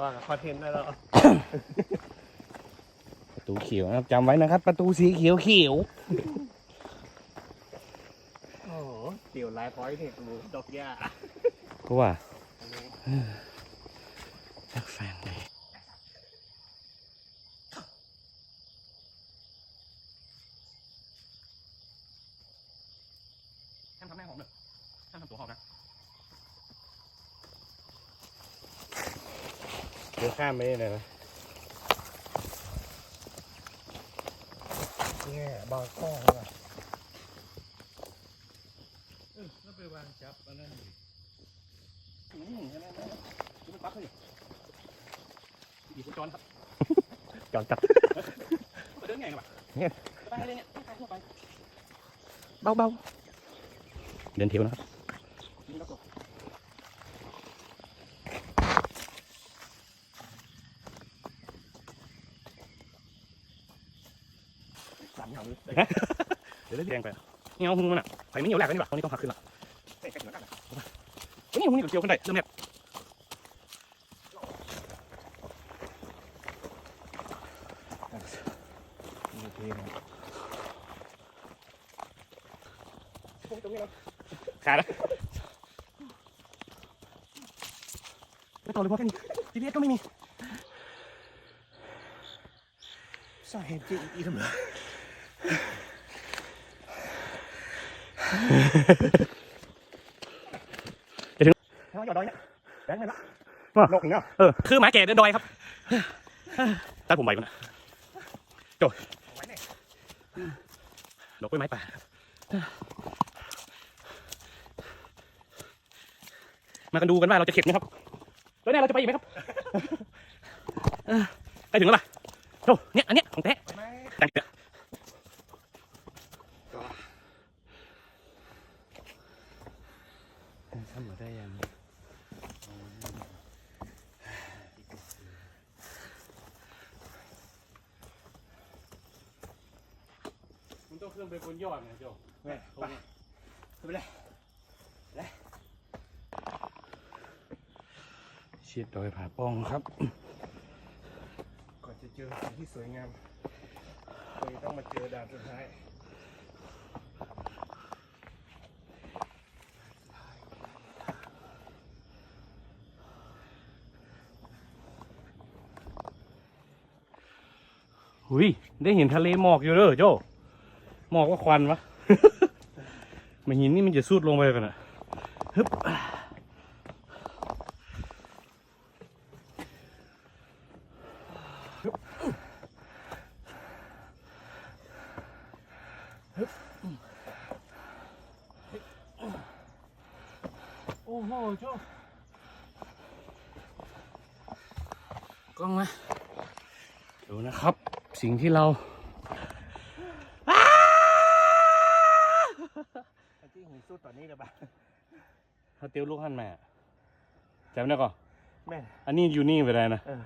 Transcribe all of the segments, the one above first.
ว่าคอนเทนต์ได้แล้วประตูเขียวนะครับจำไว้นะครับ ประตูสีเขียวเขียวโอ้โหเกี่ยวไลฟ์พอยต์เนี่ยดูดอกหญ้าเพราะว่ารักแฟนเลยห้ามทำหน้าหอมเลยห้ามทำตัวหอมนะเดี๋ยวข้ามไปได้เลยนะเนี่ยบางก้องอะแล้วไปวางจับอันนั้นอืมอันนั้นอันนั้นดูมันปั๊บเลยดีคุณจอนครับจอนจับเดินไงกันวะเนี่ยไปเลยเนี่ยไปทั่วไปเบาเดินเที่ยวนะครับกินแล้วก็ ๆสาม เงาเลยเดี๋ยวได้แดงไปเงี้ยหุ้งมันอะไฟไม่เหนียวแหลกเลยนี่หว่าตรงนี้ต้องหักขึ้นละเฮ้ยใกล้ถึงแล้วกันเฮ้ยนี่หุ้งนี่เกี่ยวกันได้เริ่มแรกโอเคขาดแล้วไม่ต่อเลยเพราะแค่นี้ทีเอสก็ไม่มีสาเหตุจริง อีทำไมเขาหยอดดอยเนี่ยแบงค์ไม่ละนกเนาะเออคือหมาแก่เดินดอยครับตัดผมใบมันนะโจดอกกล้วยไม้ป่ามากันดูกันว่าเราจะเข็ดไหมครับแล้วเนี่ยเราจะไปอีกไหมครับเออไปถึงแล้วป่ะโจเนี่ยอันเนี้ยของแท้ตั้งเถอะ ทำมาได้ยัง มัน ต้องขึ้นไปบนยอดนะโจแม่ไปไปเลยเชียดดอยผาปองครับ ก่อนจะเจอสิ่งที่สวยงามเลยต้องมาเจอด่านสุดท้ายหุยได้เห็นทะเลหมอกอยู่เด้อโจ หมอกว่าควันวะมาหินนี่มันจะสูดลงไปกันอะฮึบโอ้โหโจกล้องมาดูนะครับ สิ่งที่เรา ที่หินสุดตอนนี้เลยปะ เขาเตียวลูกหันมาจำได้ก่อนแม่ อันนี้อยู่นี่ไปได้นะเออ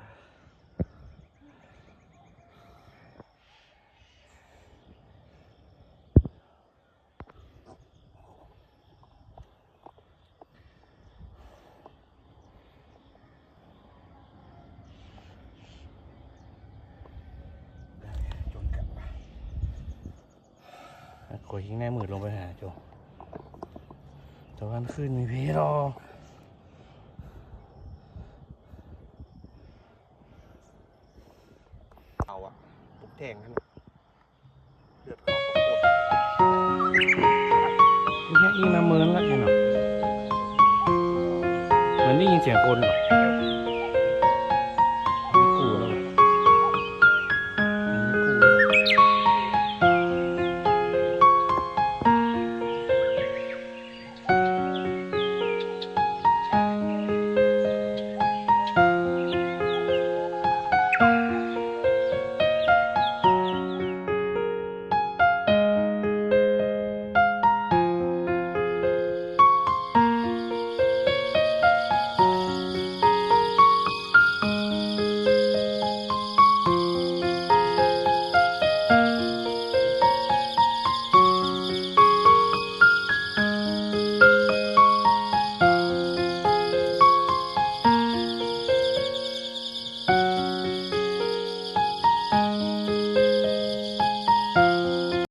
จนกลับกดยิงแน่มืดลงไปหาโจ ตะวันขึ้นมีพี่รอเอาอะปุกแทงกันอะเลือดเขาก็ปวดนี่แค่อิงน้ำเมินละแค่หน่อยเหมือนได้ยินเสียงคนเหรอเดี๋ยว